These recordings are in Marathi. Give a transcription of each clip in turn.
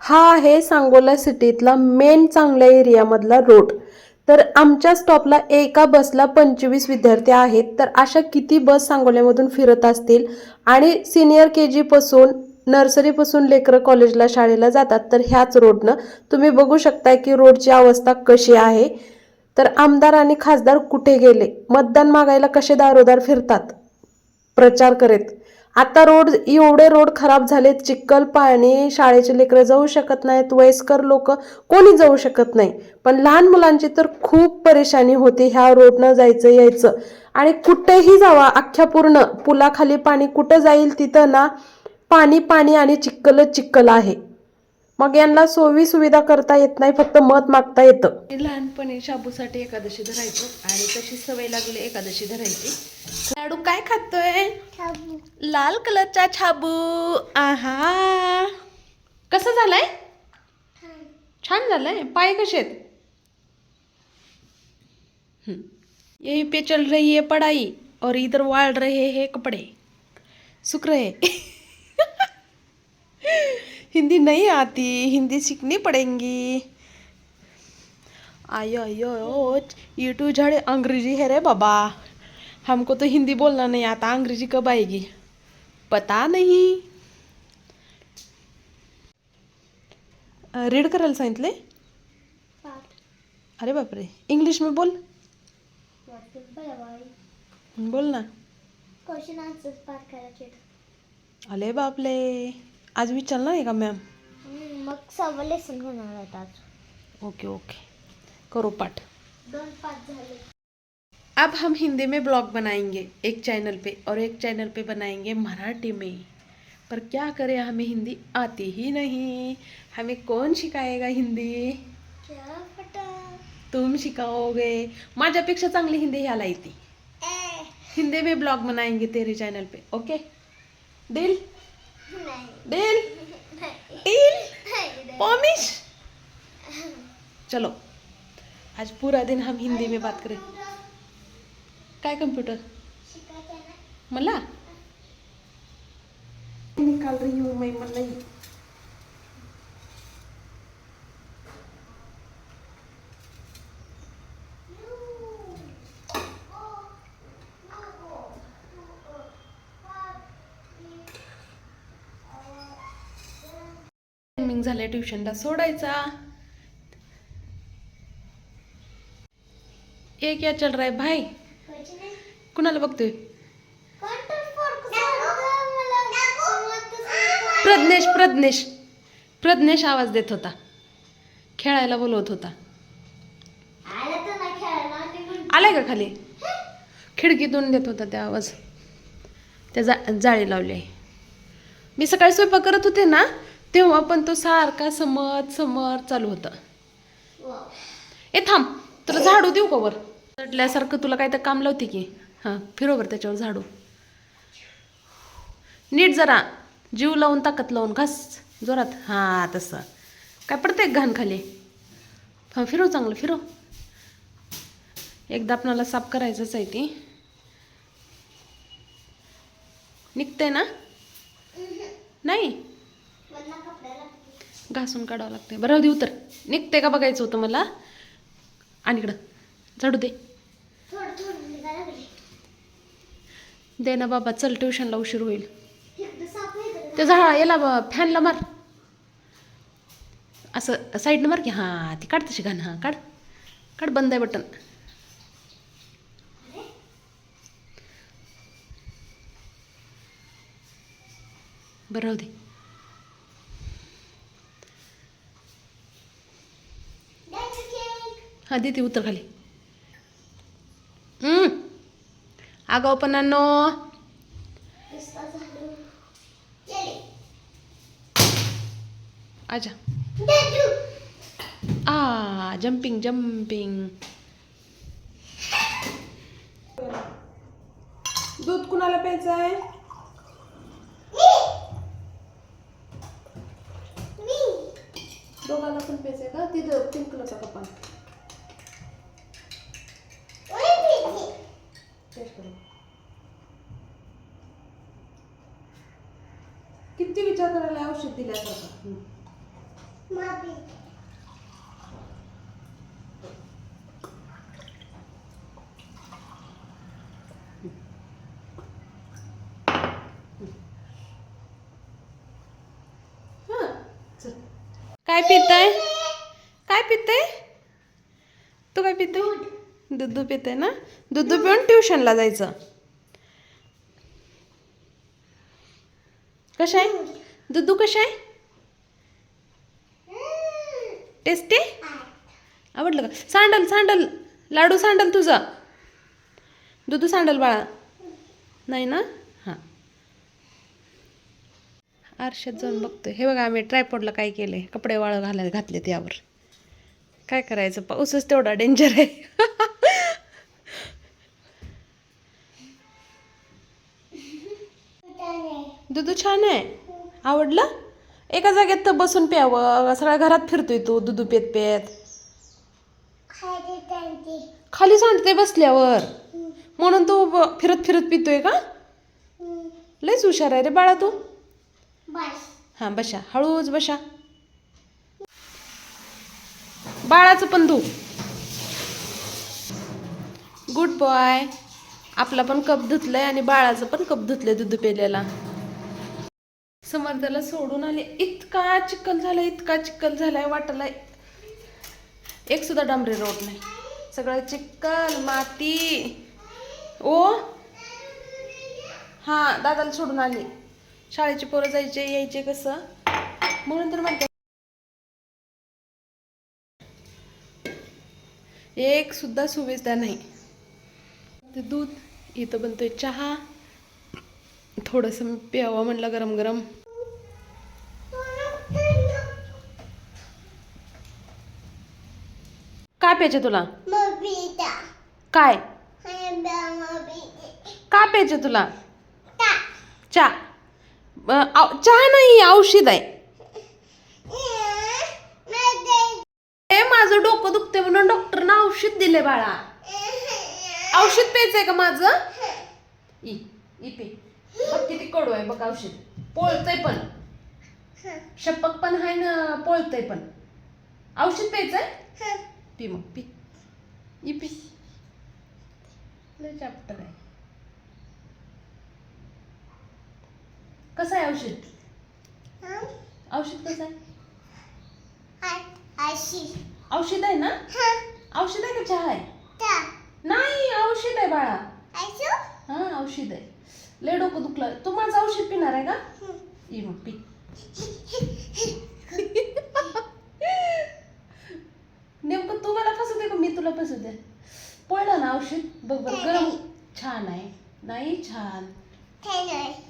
हा आहे सांगोला सिटीतला मेन चांगल्या एरियामधला रोड तर आमच्या स्टॉपला एका बसला पंचवीस विद्यार्थी आहेत. तर अशा किती बस सांगोल्यामधून फिरत असतील? आणि सिनियर के जीपासून नर्सरीपासून लेकरं कॉलेजला शाळेला जातात. तर ह्याच रोडनं तुम्ही बघू शकताय की रोडची अवस्था कशी आहे. तर आमदार आणि खासदार कुठे गेले? मतदान मागायला कसे दारोदार फिरतात? प्रचार करीत. आता रोड एवढे रोड खराब झालेत चिखल पाणी शाळेचे लेकरं जाऊ शकत नाहीत वयस्कर लोक कोणी जाऊ शकत नाही. पण लहान मुलांची तर खूप परेशानी होती ह्या रोडनं जायचं यायचं. आणि कुठेही जावा अख्ख्या पूर्ण पुलाखाली पाणी कुठं जाईल तिथं ना पाणी पाणी आणि चिखलच चिक्कल आहे. मग यांना सोयी सुविधा करता येत नाही फक्त मत मागता येतं. लहानपणी शाबूसाठी एकादशी धरायचो आणि तशी सवय लागली एकादशी धरायची. लाडू काय खातोय? लाल कलरचा छाबू आहा. कसं झालंय? छान. झालंय. पाय कसे आहेत. यही पे चल रही है पढ़ाई और इधर वाल रहे हैं कपड़े. सुख रहे. हिंदी नहीं आती हिंदी सीखनी पड़ेंगी। आयो आयो ये टू झड़ अंग्रेजी है रे बाबा। हमको तो हिंदी बोलना नहीं आता अंग्रेजी कब आएगी? पता नहीं। रीड करायला सांगितले अरे बापरे इंग्लिश में बोल। बोल ना। क्वेश्चन आन्सर्स पाठ करायचे अले बापले आज विचारणार आहे का मॅम मग सव्वा लेसन होणार आहेत आज. ओके ओके करो पाठ. दोन पाच झाले. अब हम हिंदी में ब्लॉग बनाएंगे एक चैनल पे और एक चैनल पे बनाएंगे मराठी में. पर क्या करें हमें हिंदी आती ही नहीं. हमें कौन सिखाएगा हिंदी? क्या पटा तुम सिखाओगे माझ्यापेक्षा चांगली हिंदी ह्याला येते. ए. हिंदी में ब्लॉग बनाएंगे तेरे चैनल पे ओके डील नाही. डील नाही प्रॉमिस चलो. आज पूरा दिन हम हिंदी में बात करें. काय कंप्यूटर मला? निकाल रही हूँ मैं मलाई टायमिंग ट्युशनला सोडायचा. ये क्या चल रहा है भाई कुणाला बघतोय? प्रज्ञेश प्रज्ञेश. प्रज्ञेश आवाज देत होता. खेळायला बोलवत होता. आलाय का खाली? खिडकीतून देत होता त्या आवाज. त्या जा जाळी लावली. आहे मी सकाळी स्वयंपाक करत होते ना तेव्हा पण तो सारखा समर समर चालू होता. ए थांब. तुला झाडू देऊ का वर? चढल्यासारखं तुला काय तर काम लावते की? हां फिरोवर त्याच्यावर झाडू. नीट जरा. जीव लावून ताकद लावून. घास जोरात. हां तसं. काय पडते घाण खाली? हां फिरो चांगलं फिरो एकदा आपणाला साफ करायचंच आहे ती. निघते ना? नाही? घासून काढावं लागते बरं राहू दे उतर. निघते का बघायचं होतं मला? आणि इकडं. झाडू दे. दे ना बाबा चल ट्युशनला उशीर होईल. ते झाड याला फॅनला मार. असं साईडनं मार की हां ती काढ तशी घाण हां काढ. काढ बंद आहे बटन. बरं राहू दे. हां दे ती उतर खाली. अगं आगाऊपणांनो नुसता आ जम्पिंग जम्पिंग दूध कुणाला प्यायचं आहे? दोघांना पण प्यायचं आहे का? तिथं पिंक कलरचा कपा टेस्ट करू. किती विचार करायला औषध दिल्यासारखं? काय पिताय? काय पिताय? तू काय पिताय दूध पिते ना? दूध पिऊन ट्युशनला जायचं. कशा आहे? दुधू कशा आहे? टेस्टी? आवडलं का? सांडल सांडल. लाडू सांडल तुझा. दुधू सांडल बाळा. नाही ना? हां. आरशात जाऊन बघतोय. हे बघा आम्ही ट्रायपॉडला काय केले कपडे वाळ घालायला घातलेत यावर. काय करायचं? पाऊसच तेवढा डेंजर आहे. छान आहे. आवडलं? एका जागेत तर बसून प्यावं. सगळ्या घरात फिरतोय तू दुधू पेत पेत. खाली सांडते. बसल्यावर. म्हणून तू फिरत फिरत पितोय का? लयच हुशार आहे रे बाळा तू. हां बशा हळूच बशा बाळाचं पण धू. गुड बॉय आपला पण कप धुतलंय आणि बाळाचं पण कप धुतलंय दूध पेल्याला समर्थाला सोडून आले. इतका चिखल झाला इतका चिखल झालाय वाटलाय एक सुद्धा डांबरे रोड नाही. सगळं चिखल माती. ओ? हा दादाला सोडून आली. शाळेची पोरं जायचे यायचे कसं? म्हणून तर म्हणते. एक सुद्धा सुविधा नाही. ते दूध इथं बनतोय चहा. थोडंसं प्यावं म्हणलं गरम गरम प्यायचे तुला? काय? का प्यायचे तुला? आव- चहा नाही औषध आहे. माझं डोकं दुखते म्हणून डॉक्टरनं औषध दिले बाळा. औषध प्यायचंय का माझं? ई ई पे. बघ किती कडू आहे बघ औषध. पोळतय पण. शपक पण आहे ना पोळतय पण. औषध प्यायचंय? पी मग पी ई पी लय चॅप्टर आहे. कसं आहे औषध? औषध कसं आहे? औषध आहे ना? औषध आहे का चहा आहे? नाही औषध आहे बाळा. हा औषध आहे. लय डोकं दुखलं. तू माझं औषध पिणार आहे का? ये मग पी नेमकं तू मला फसवते का मी तुला फसवते पळलं ना औषध बघ बरं गरम छान आहे. नाही छान.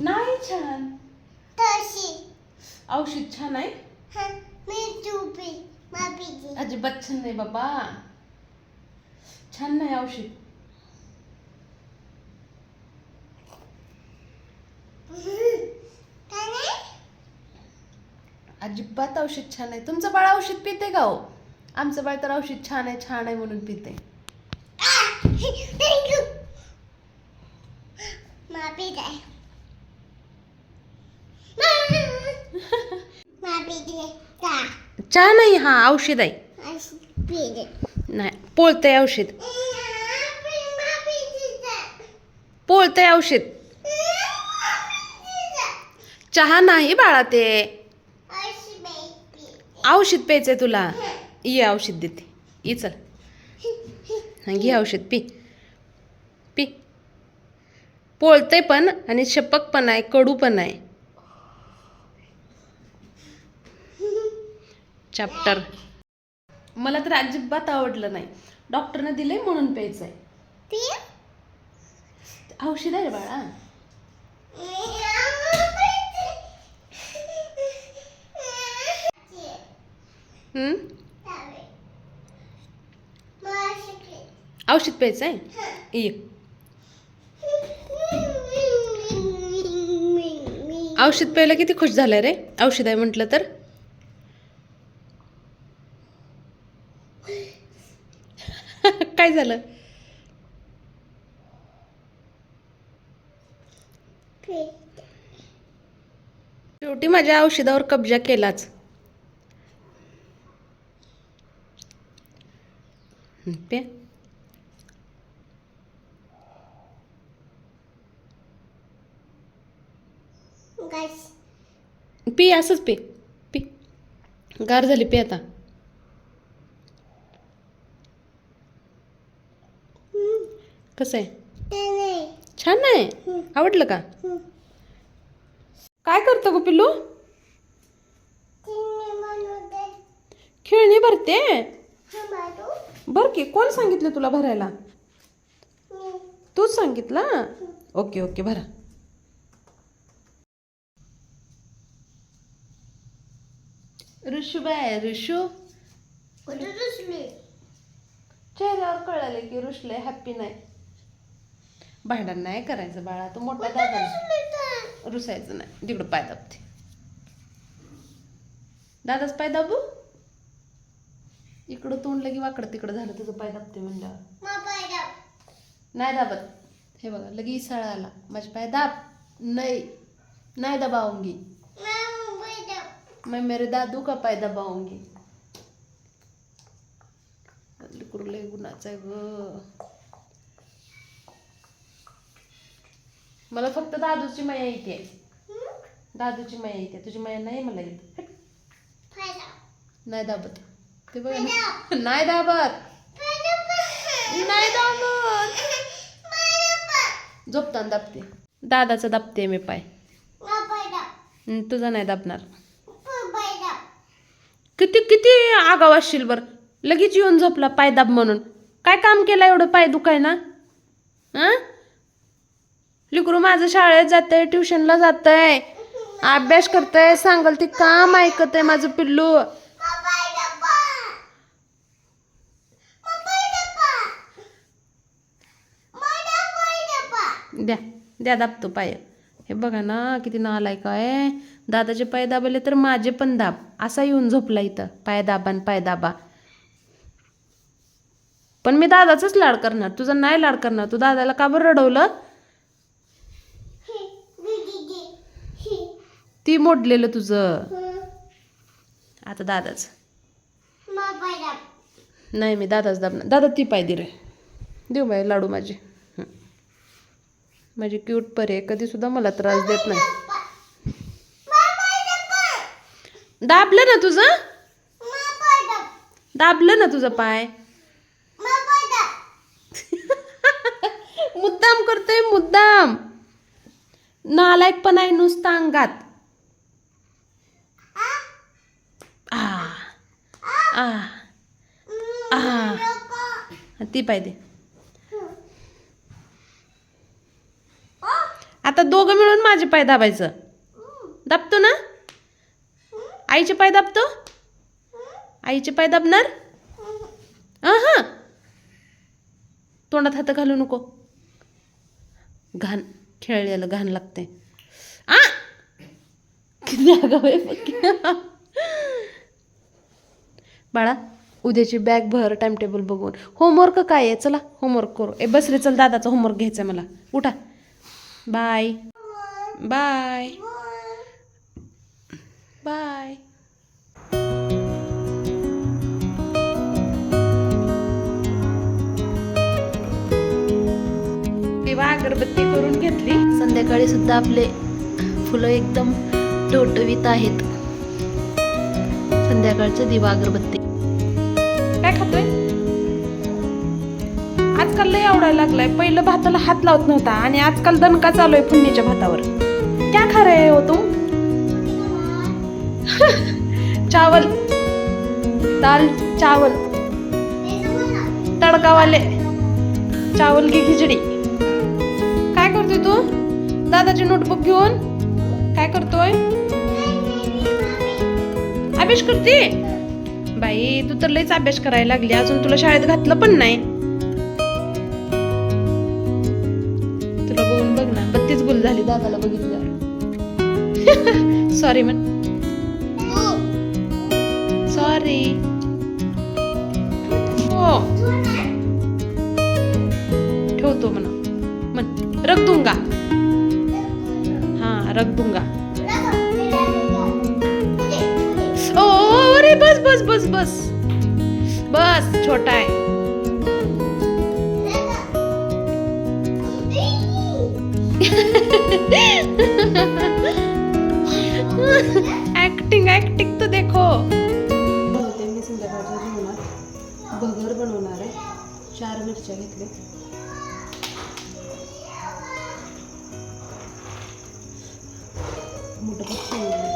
नाही छान. औषध छान आहे? अजिबात छान नाही बाबा. छान नाही औषध. अजिबात औषध छान आहे तुमचं बाळ औषध पिते का हो? आमचं बाळ तर औषध छान आहे छान आहे म्हणून पिते. चहा नाही हा औषध आहे. नाही पोळतंय औषध. पोळतंय औषध. चहा नाही बाळा ते. औषध प्यायचंय तुला. ये औषध देते. ये चल. घे औषध पी. पी. पोळतंय पण आणि शपक पण आहे कडू पण आहे. चॅप्टर मला तर अजिबात आवडलं नाही. डॉक्टरनं दिलंय म्हणून प्यायचंय. औषध आहे रे बाळा. हम्म? औषध प्यायचं आहे? ये. औषध प्यायला किती खुश झालंय रे? औषध आहे म्हटलं तर? काय झालं? शेवटी माझ्या औषधावर कब्जा केलाच. पे पी असंच पे. पी. गार झाली पे आता. कसं आहे? छान आहे. आवडलं का? काय करतो गो पिल्लू? खेळणी भरते? बर की. कोण सांगितलं तुला भरायला? तूच सांगितलं? ओके ओके भरा. ऋषू बाय ऋषू? कुठे रुसली? चेहऱ्यावर कळाले की ऋषले हॅप्पी नाही. भांडण नाही करायचं बाळा तू मोठा दादा रुसायचं नाही. तिकडं पाय दाबते. दादाच पाय दाबू? इकडं तोंडलं की वाकडं तिकडं झालं तुझं पाय दाबते म्हणल्यावर. नाही दाबत. हे बघा लगी इसळा आला. माझे पाय दाब. नाही. नाही दबावंगी मैं मेरे दादू का पाय दबावंगी लिकरू लय गुणाचं ग। मला फक्त दादूची माया येते. दादूची माया येते. तुझी माया नाही मला येत. नाही दाबत. ते बघ. नाही दाबत. नाही दाबत. झोपताना दाबते. दादाचं दाबते मी पाय. तुझा नाही दाबणार. किती किती आगाव असशील बरं? लगेच येऊन झोपला पाय दाब म्हणून. काय काम केलं एवढं पाय दुखाय ना हं? लिकरू माझं शाळेत जातंय ट्युशनला जातंय. अभ्यास करतंय सांगल ती काम ऐकत आहे माझं पिल्लू. द्या द्या दाबतो पाय. हे बघा ना किती नालायक आहे. दादाचे पाय दाबले तर माझे पण दाब. असा येऊन झोपला इथं. पाय दाबा न पाय दाबा. पण मी दादाचाच लाड करणार. तुझा नाही लाड करणार. तू दादाला का बरं रडवलं? ती मोडलेलं तुझं. आता दादाच. नाही मी दादाच दाबणार. दादा ती पाय दे रे देऊ बाई लाडू माझे. माझी क्यूट परे कधी सुद्धा मला त्रास देत नाही. दाबलं ना तुझं? दाबलं ना तुझं पाय? मुद्दाम करतोय मुद्दाम. नालायक पण आहे नुसता अंगात. आ? आ. आ? ती दे. आता दोघं मिळून माझे पाय दाबायचं. दाबतो ना? आईचे पाय दाबतो? आईचे पाय दाबणार? हां तोंडात हात घालू नको. घाण खेळलेलं घाण लागते आ! किती बघ बाळा उद्याची बॅग भर टाइम टेबल बघून. होमवर्क काय आहे? चला होमवर्क करू. ए बस रे चल दादाचा होमवर्क घ्यायचा मला. उठा. बाय बाय बाय तेव्हा अगरबत्ती करून घेतली. संध्याकाळी सुद्धा आपले फुलं एकदम टवटवीत आहेत. संध्याकाळचं दिवा अगरबत्ती. काय खातोय? आजकाल लय आवडायला लागलाय. पहिलं भाताला हात लावत नव्हता आणि आजकाल दणका चालू आहे फोडणीच्या भातावर. क्या खा रहे हो तुम? चावल. दाल चावल. तड़का वाले चावल की खिचडी. तू? दादाची नोटबुक घेऊन. काय करतोय? अभ्यास करते? बाई तू तर लयच अभ्यास करायला लागली. अजून तुला शाळेत घातलं पण नाही. तुला बघून बघ ना. बत्तीस गुल झाली दादाला बघितल्यावर. सॉरी म्हण. रखदुंगा ओ अरे बस बस बस बस. बस छोटा आहे. ऍक्टिंग ऍक्टिंग तर देखो. मी संध्याकाळच्या जेवणात. भगर बनवणार आहे. चार मिरच्या घेतले मोठं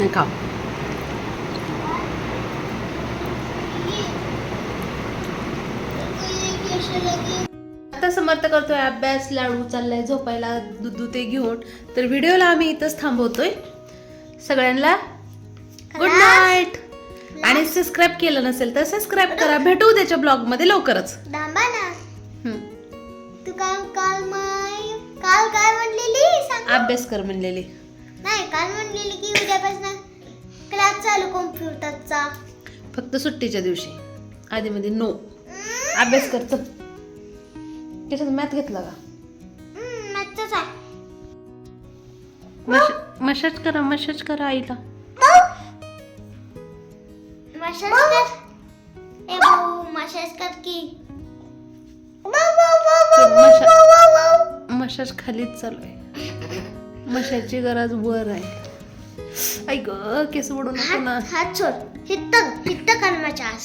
नाही खा आता समर्थ करतोय अभ्यास लाडू चाललाय झोपायला दूध ते घेऊन. तर व्हिडिओला आम्ही इथंच थांबवतोय. सगळ्यांना गुड नाईट आणि सबस्क्राईब केलं नसेल तर सबस्क्राईब करा. भेटू उद्याच्या ब्लॉगमध्ये लवकरच ना. तू काल काल माय काल काय म्हणलेली? सांग. अभ्यास कर म्हणलेली. नाही काल म्हणलेली की उद्यापासून क्लास चालू कॉम्प्युटरचा फक्त सुट्टीच्या दिवशी. आधी मध्ये नो अभ्यास कर चल. त्याच्यात मॅथ घेतला का? मॅथच आहे. मशाज करा मशाज करा आईला. मशाज कर. ए भाऊ मशाज कर की. मशा मशाज खालीच चालू आहे. मशाची गरज वर आहे. ग केस ओढू नको ना. हात सोड. हित्त हित्त कर मशाज